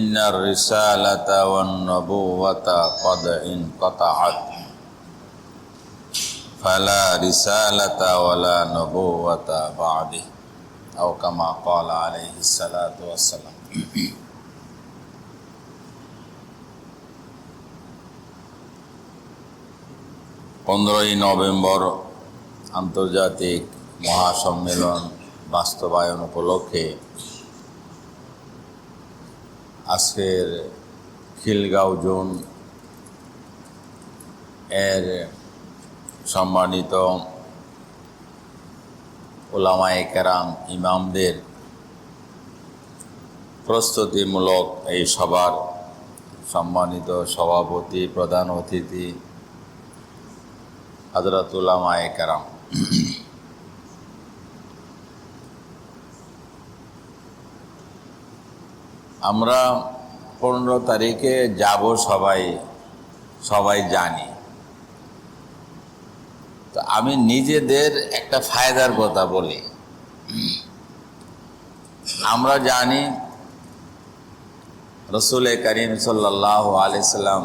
إن الرسالة والنبوة قد انقطعت فلا رسالة ولا نبوة بعده أو كما قال عليه الصلاة والسلام পনেরোই নভেম্বর আন্তর্জাতিক মহাসম্মেলন বাস্তবায়ন উপলক্ষে আজকের খিলগাঁও জোন এর সম্মানিত ওলামায়ে কেরাম ইমামদের প্রস্তুতিমূলক এই সভার সম্মানিত সভাপতি, প্রধান অতিথি হজরতুল্লামায়ে কেরাম আমরা পনেরো তারিখে যাব সবাই সবাই জানি। তো আমি নিজেদের একটা ফায়দার কথা বলি। আমরা জানি রসুল করিম সাল্লাহ আলিয়াল্লাম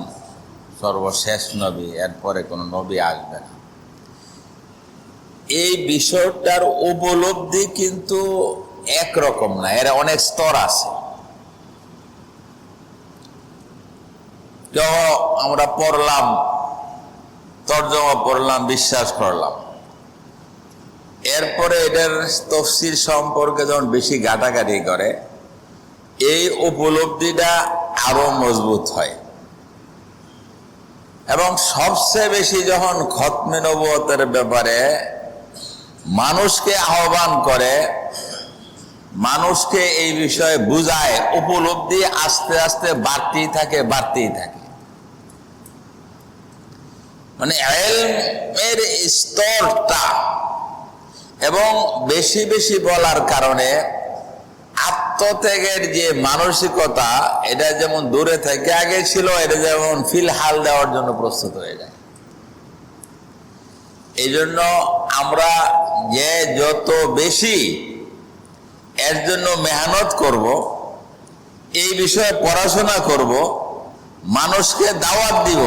সর্বশেষ নবী, এরপরে কোনো নবী আসবে না। এই বিষয়টার উপলব্ধি কিন্তু একরকম না, এর অনেক স্তর আছে। আমরা পড়লাম, তর্জমা পড়লাম, বিশ্বাস করলাম। এরপরে এটার তফসির সম্পর্কে যখন বেশি ঘাটাঘাটি করে, এই উপলব্ধিটা আরও মজবুত হয়। এবং সবচেয়ে বেশি যখন খতমে নবতের ব্যাপারে মানুষকে আহ্বান করে, মানুষকে এই বিষয়ে বুঝায়, উপলব্ধি আস্তে আস্তে বাড়তেই থাকে বাড়তেই থাকে। মানে এলমের স্তরটা এবং বেশি বেশি বলার কারণে আত্মত্যাগের যে মানসিকতা, এটা যেমন দূরে থেকে আগে ছিল, এটা যেমন ফিলহাল দেওয়ার জন্য প্রস্তুত হয়ে যায়। এই জন্য আমরা যে যত বেশি এর জন্য মেহনত করব, এই বিষয়ে পড়াশোনা করব, মানুষকে দাওয়াত দিব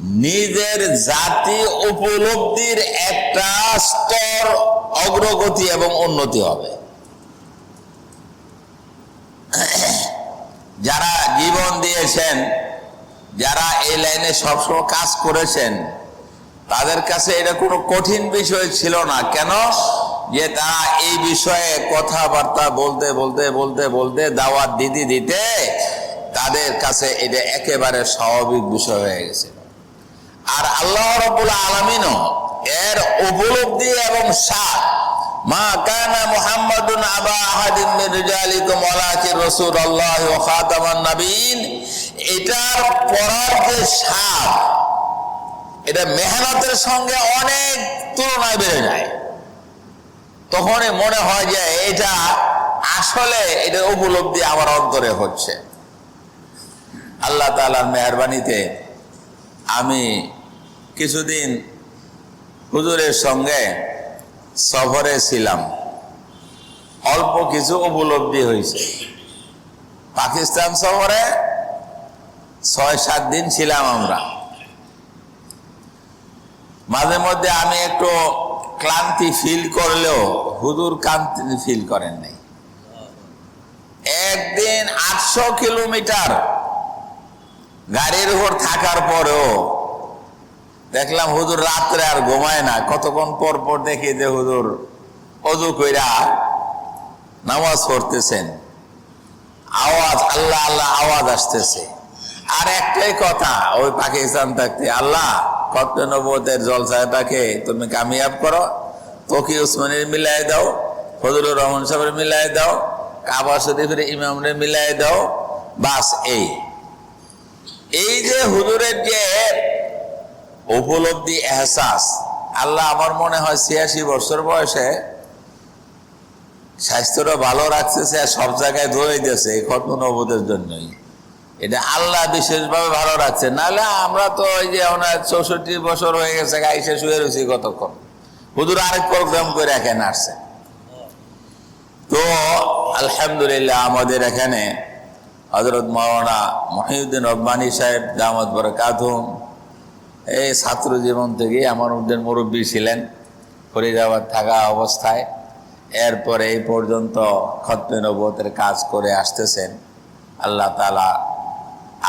নিজের জাতি উপলব্ধির একটা স্তর অগ্রগতি এবং উন্নতি হবে। যারা জীবন দিয়েছেন, যারা এই লাইনে সবসময় কাজ করেছেন, তাদের কাছে এটা কোনো কঠিন বিষয় ছিল না। কেন? যে তারা এই বিষয়ে কথাবার্তা বলতে বলতে বলতে বলতে দাওয়াত দিতে দিতে তাদের কাছে এটা একেবারে স্বাভাবিক বিষয় হয়ে গেছে। আর আল্লাহ রবুল আলমিনও এর উপলব্ধি এবং সার। মা কানা মুহাম্মাদুন আবা আহাদিন মিন রিজালিকুম ওয়ালাকিন রাসূলুল্লাহ ওয়া খাতামান নবীন এটার পড়ার যে সার, এটা মেহনতের সঙ্গে অনেক তুলনায় বেড়ে যায়। তখনই মনে হয় যে এটা আসলে এটা উপলব্ধি আমার অন্তরে হচ্ছে। আল্লাহ তালার মেহরবানিতে আমি কিছুদিন হুজুরের সঙ্গে সফরে ছিলাম। অল্প কিছু উপলব্ধি হয়েছে। পাকিস্তান সফরে ছয়, সাত দিন ছিলাম আমরা। মাঝে মধ্যে আমি একটু ক্লান্তি ফিল করলেও হুদুর ক্লান্তি ফিল করেন নাই। একদিন আটশো কিলোমিটার গাড়ির উপর থাকার পরেও দেখলাম হুজুর রাত্রে আর ঘুমায় না। কতক্ষণ পর পর দেখি যে হুজুর অজু কইরা নামাজ পড়তেছেন। আওয়াজ, আল্লাহ আল্লাহ আওয়াজ আসতেছে। আর একটাই কথা, ওই পাকিস্তান থাকতে, আল্লাহ, কত নবতের জলসাটাকে তুমি কামিয়াব করো, তকি উসমানের মিলাই দাও, ফজলুর রহমান সাহেবের মিলাই দাও, কাবা শরীফের ইমামরে মিলাই দাও, বাস এই। এই যে হুজুরের যে উপলব্ধি এহসাস। আল্লাহ আমার মনে হয় ছিয়াশি বছর বয়সে স্বাস্থ্যটা ভালো রাখতেছে আর সব জায়গায় ধরে দিয়েছে, এই খতম নবদের জন্যই। এটা আল্লাহ বিশেষভাবে ভালো রাখছে। নাহলে আমরা তো ওই যে ওনার চৌষট্টি বছর হয়ে গেছে গাইসে শুয়ে রয়েছি কতক্ষণ? হুজুর আরেক প্রোগ্রাম করে এখানে আসছে। তো আলহামদুলিল্লাহ আমাদের এখানে হজরত মৌলানা মহিউদ্দিন রব্বানী সাহেব দামদ বরকাতুম এই ছাত্র জীবন থেকেই আমার মধ্যে মুরব্বী ছিলেন ফরিদাবাদ থাকা অবস্থায়। এরপরে এই পর্যন্ত খতমে নবতের কাজ করে আসতেছেন। আল্লাহ তালা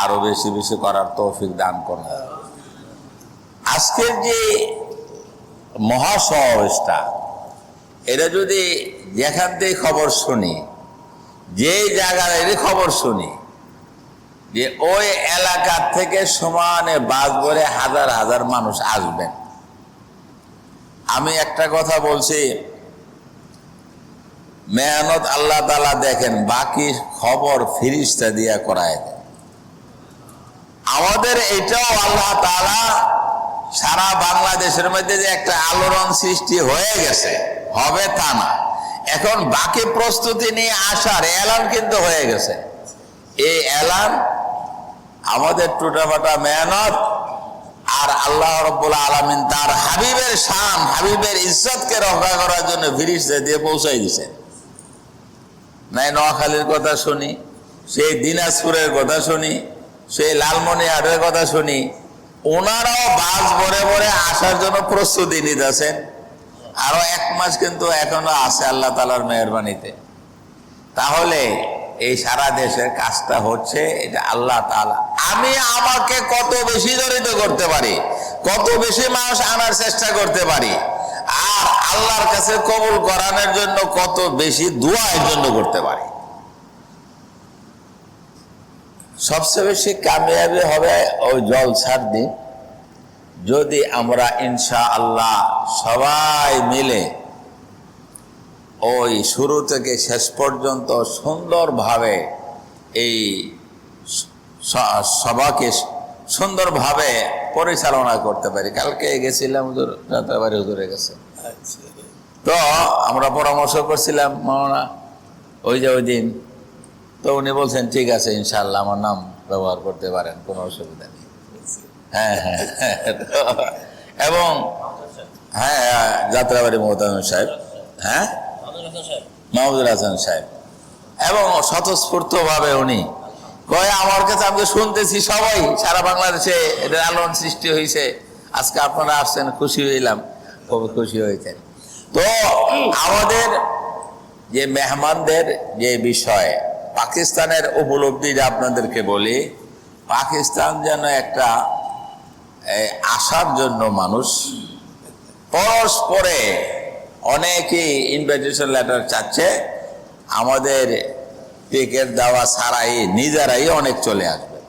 আরও বেশি বেশি করার তৌফিক দান করুন। আজকের যে মহাসমাবেশটা এটা যদি যেখান থেকে খবর শুনি, যে জায়গার খবর শুনি যে ওই এলাকার থেকে সমানে বাস ভরে হাজার হাজার মানুষ আসবেন আমি একটা কথা বলছি, মেহনত আল্লাহ তালা দেখেন, বাকি খবর ফিরিস্তা দিয়া করায় আমাদের এটাও আল্লাহ তালা সারা বাংলাদেশের মধ্যে যে একটা আলোড়ন সৃষ্টি হয়ে গেছে, হবে তা না। এখন বাকি প্রস্তুতি নিয়ে আসার এলান কিন্তু হয়ে গেছে। এই এলান আমাদের টুটাফাটা মেহনত আর আল্লাহ রব্বুল আলমিন তার হাবিবের শান, হাবিবের ইজ্জতকে রক্ষা করার জন্য ফিরিস্তা দিয়ে পৌঁছাই দিছে। নাই নোয়াখালীর কথা শুনি, সেই দিনাজপুরের কথা শুনি, সেই লালমনি লালমনিহাটের কথা শুনি, ওনারাও বাস ভরে ভরে আসার জন্য প্রস্তুতি নিতেছেন। আরও এক মাস কিন্তু এখনও আছে আল্লাহ তালার মেহরবানিতে। তাহলে এই সারা দেশের কাজটা হচ্ছে এটা আল্লাহ তালা আমি আমাকে কত বেশি জড়িত করতে পারি, কত বেশি মানুষ আনার চেষ্টা করতে পারি, আর আল্লাহর কাছে কবুল করানোর জন্য কত বেশি দোয়া এর জন্য করতে পারি। সবচেয়ে বেশি কামিয়াবি হবে ওই জলসার দিন, যদি আমরা ইনশা আল্লাহ সবাই মিলে ওই শুরু থেকে শেষ পর্যন্ত সুন্দরভাবে এই সভাকে সুন্দরভাবে পরিচালনা করতে পারি। কালকে গেছিলাম যাত্রাবাড়ি হুজুরে গেছে তো আমরা পরামর্শ করছিলাম, মাওনা, ওই যে ওই দিন। তো উনি বলছেন, ঠিক আছে ইনশাল্লাহ আমার নাম ব্যবহার করতে পারেন, কোনো অসুবিধা নেই। হ্যাঁ হ্যাঁ হ্যাঁ। এবং হ্যাঁ যাত্রাবাড়ি মোহতামিম সাহেব হ্যাঁ? মাহমুদুল হাসান সাহেব। এবং স্বতঃস্ফূর্ত ভাবে উনি কয়, আমার কাছে আমি শুনতেছি সবাই, সারা বাংলাদেশে এটার আলোড়ন সৃষ্টি হয়েছে আজকে আপনারা আসছেন, খুশি হইলাম, খুব খুশি হয়েছেন তো আমাদের যে মেহমানদের যে বিষয়, পাকিস্তানের উপলব্ধিটা আপনাদেরকে বলি, পাকিস্তান যেন একটা আসার জন্য মানুষ, পরস্পরে অনেকেই ইনভাইটেশন লেটার চাচ্ছে। আমাদের পেকের দেওয়া ছাড়াই, নিজেরাই অনেক চলে আসবে।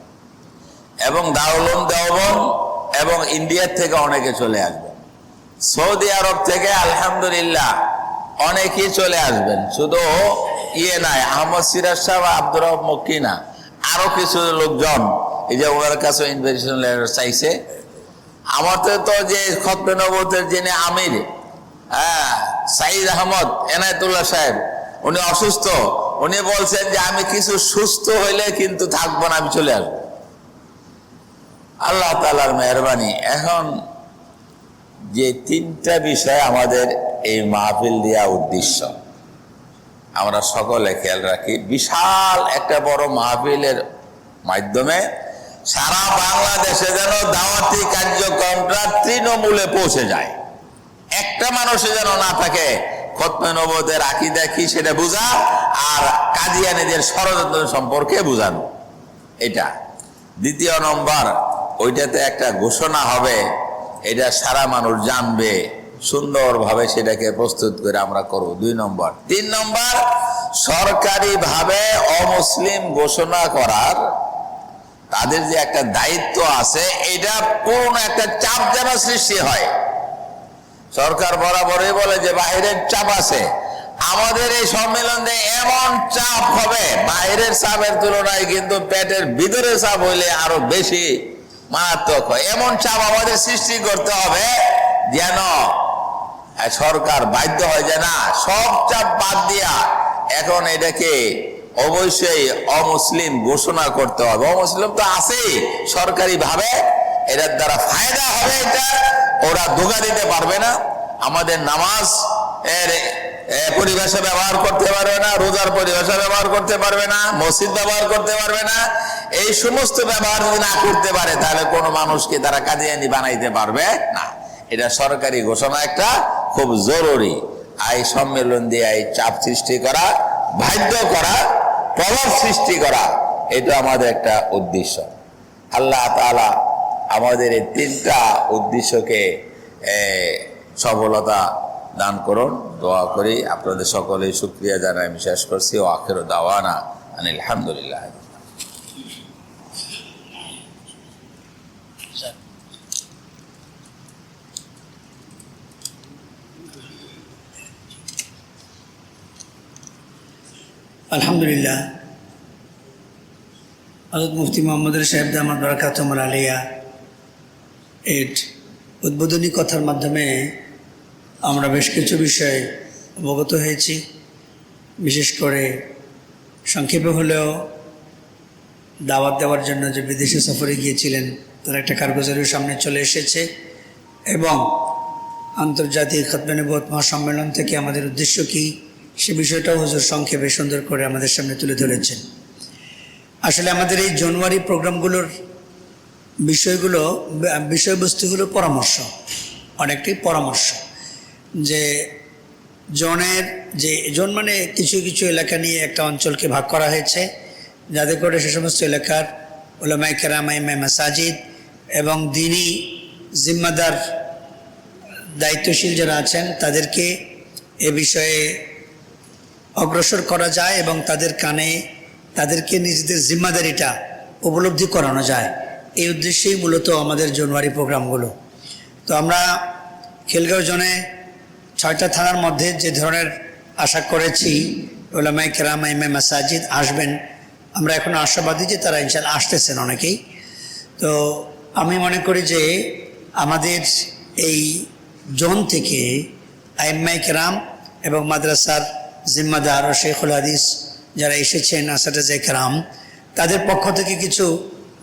এবং দারুলুম দেওবন এবং ইন্ডিয়ার থেকে অনেকে চলে আসবে। সৌদি আরব থেকে আলহামদুলিল্লাহ অনেকেই চলে আসবেন। শুধু ইয়ে নাই, আহমদ সিরাজ সাহেব, আব্দুর রব মক্কি না, আরও কিছু লোকজন এই যে ওনার কাছে ইনভিটেশন লেটার চাইছে। আমাদের তো যে খতবে নবতের যিনি আমির হ্যাঁ সাইদ আহমদ, এনায়তুল্লাহ সাহেব, উনি অসুস্থ। উনি বলছেন যে, আমি কিছু সুস্থ হইলে কিন্তু থাকব না, আমি চলে আসব। আল্লাহ তালার মেহরবানি। এখন যে তিনটা বিষয় আমাদের এই মাহফিল দেওয়া উদ্দেশ্য, আমরা সকলে খেয়াল রাখি, বিশাল একটা বড় মাহফিলের মাধ্যমে সারা বাংলাদেশে যেন দাওয়াতি কার্যক্রমটা তৃণমূলে পৌঁছে যায়। একটা মানুষে যেন না থাকে, খতমে নবদের আকিদা কি সেটা বোঝা, আর কাদিয়ানিদের ষড়যন্ত্র সম্পর্কে বোঝানো। এটা। দ্বিতীয় নম্বর, ওইটাতে একটা ঘোষণা হবে, এটা সারা মানুষ জানবে, সুন্দরভাবে সেটাকে প্রস্তুত করে আমরা করব। দুই নম্বর। তিন নম্বর, সরকারিভাবে অমুসলিম ঘোষণা করার তাদের যে একটা দায়িত্ব আছে, এটা পূর্ণ একটা চাপ যেন সৃষ্টি হয়। সরকার বরাবরই বলে যে বাইরের চাপ আছে। আমাদের এই সম্মেলনে এমন চাপ হবে বাইরের চাপের তুলনায় কিন্তু পেটের ভিতরে চাপ হইলে আরও বেশি মারাত্মক হয়। এমন চাপ আমাদের সৃষ্টি করতে হবে যেন সরকার বাধ্য হয় যে না, সব চাপ বাদ দিয়া এখন এটাকে অবশ্যই অমুসলিম ঘোষণা করতে হবে। অমুসলিম তো আছেই সরকারি ভাবে এটার দ্বারা ফায়দা হবে এটা। ওরা ধোকা দিতে পারবে না। আমাদের নামাজ এর পরিভাষা ব্যবহার করতে পারবে না, রোজার পরিভাষা ব্যবহার করতে পারবে না, মসজিদ ব্যবহার করতে পারবে না। এই সমস্ত ব্যবহার যদি না করতে পারে, তাহলে কোনো মানুষকে তারা কাদিয়ানি বানাইতে পারবে না। এটা সরকারি ঘোষণা একটা খুব জরুরি। এই সম্মেলন দিয়ে এই চাপ সৃষ্টি করা, বাধ্য করা, প্রভাব সৃষ্টি করা, এটা আমাদের একটা উদ্দেশ্য। আল্লাহ তাআলা আমাদের এই তিনটা উদ্দেশ্যকে সফলতা দান করুন। দোয়া করি আপনাদের সকলে সুক্রিয়া জানাই। আমি শেষ করছি। ও আখের দাওয়ানা আনিল আলহামদুলিল্লাহ আলহামদুলিল্লাহ। হজরত মুফতি মোহাম্মদের সাহেব দামাদ বরকাতমল আলিয়া। এর উদ্বোধনী কথার মাধ্যমে আমরা বেশ কিছু বিষয়ে অবগত হয়েছি। বিশেষ করে সংক্ষেপে হলেও দাওয়াত দেওয়ার জন্য যে বিদেশে সফরে গিয়েছিলেন, তার একটা কারগুজারির সামনে চলে এসেছে এবং আন্তর্জাতিক খতমানবত মহাসম্মেলন থেকে আমাদের উদ্দেশ্য কী সে বিষয়টাও হুজুর সংক্ষেপে সুন্দর করে আমাদের সামনে তুলে ধরেছেন। আসলে আমাদের এই জানুয়ারি প্রোগ্রামগুলোর বিষয়গুলো বিষয়বস্তু বিষয়বস্তুগুলো পরামর্শ অনেকটাই পরামর্শ। যে জনের, যে জন মানে কিছু কিছু এলাকা নিয়ে একটা অঞ্চলকে ভাগ করা হয়েছে। যাতে করে সে সমস্ত এলাকার ওলামাই কেরামাই মাসাজিদ এবং দিনই জিম্মাদার দায়িত্বশীল যারা আছেন, তাদেরকে এ বিষয়ে অগ্রসর করা যায় এবং তাদের কানে তাদেরকে নিজেদের জিম্মাদারিটা উপলব্ধি করানো যায়। এই উদ্দেশ্যেই মূলত আমাদের জানুয়ারি প্রোগ্রামগুলো। তো আমরা খেলগাঁও জনে ছয়টা থানার মধ্যে যে ধরনের আশা করেছি ওলামাই কেরাম ইমে মাসাজিদ আসবেন, আমরা এখন আশাবাদী যে তারা ইনশাল আসতেছেন অনেকেই। তো আমি মনে করি যে আমাদের এই জোন থেকে আইম্মাই কেরাম এবং মাদ্রাসার জিম্মাদার ও শেখুল হাদিস যারা এসেছেন আসাটাজে কেরাম তাদের পক্ষ থেকে কিছু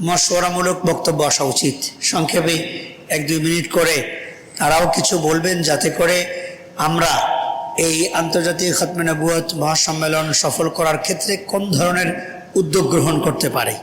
মশওয়ারামূলক বক্তব্য আসা উচিত। সংক্ষেপে এক দুই মিনিট করে তারাও কিছু বলবেন যাতে করে আমরা এই আন্তর্জাতিক খতমে নবুয়ত মহাসম্মেলন সফল করার ক্ষেত্রে কোন ধরনের উদ্যোগ গ্রহণ করতে পারি।